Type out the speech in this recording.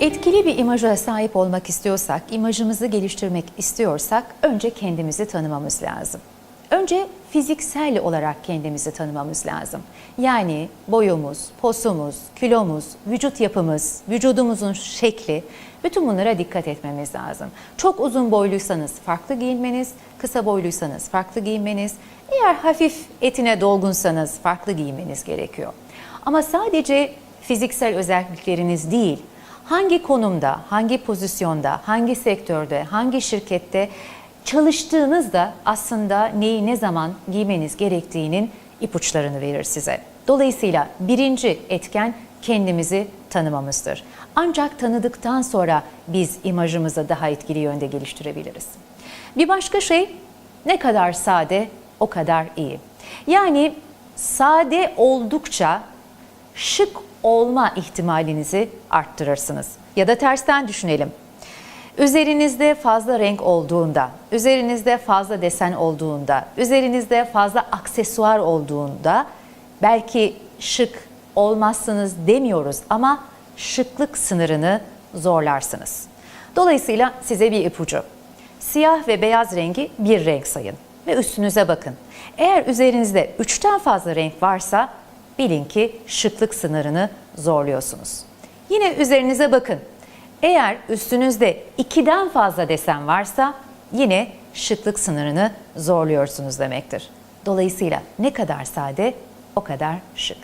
Etkili bir imaja sahip olmak istiyorsak, imajımızı geliştirmek istiyorsak önce kendimizi tanımamız lazım. Önce fiziksel olarak kendimizi tanımamız lazım. Yani boyumuz, posumuz, kilomuz, vücut yapımız, vücudumuzun şekli, bütün bunlara dikkat etmemiz lazım. Çok uzun boyluysanız farklı giyinmeniz, kısa boyluysanız farklı giyinmeniz, eğer hafif etine dolgunsanız farklı giyinmeniz gerekiyor. Ama sadece fiziksel özellikleriniz değil, hangi konumda, hangi pozisyonda, hangi sektörde, hangi şirkette çalıştığınızda aslında neyi ne zaman giymeniz gerektiğinin ipuçlarını verir size. Dolayısıyla birinci etken kendimizi tanımamızdır. Ancak tanıdıktan sonra biz imajımızı daha etkili yönde geliştirebiliriz. Bir başka şey ne kadar sade o kadar iyi. Yani sade oldukça şık olma ihtimalinizi arttırırsınız. Ya da tersten düşünelim. Üzerinizde fazla renk olduğunda, üzerinizde fazla desen olduğunda, üzerinizde fazla aksesuar olduğunda belki şık olmazsınız demiyoruz ama şıklık sınırını zorlarsınız. Dolayısıyla size bir ipucu. Siyah ve beyaz rengi bir renk sayın ve üstünüze bakın. Eğer üzerinizde üçten fazla renk varsa bilin ki şıklık sınırını zorluyorsunuz. Yine üzerinize bakın. Eğer üstünüzde ikiden fazla desen varsa yine şıklık sınırını zorluyorsunuz demektir. Dolayısıyla ne kadar sade o kadar şık.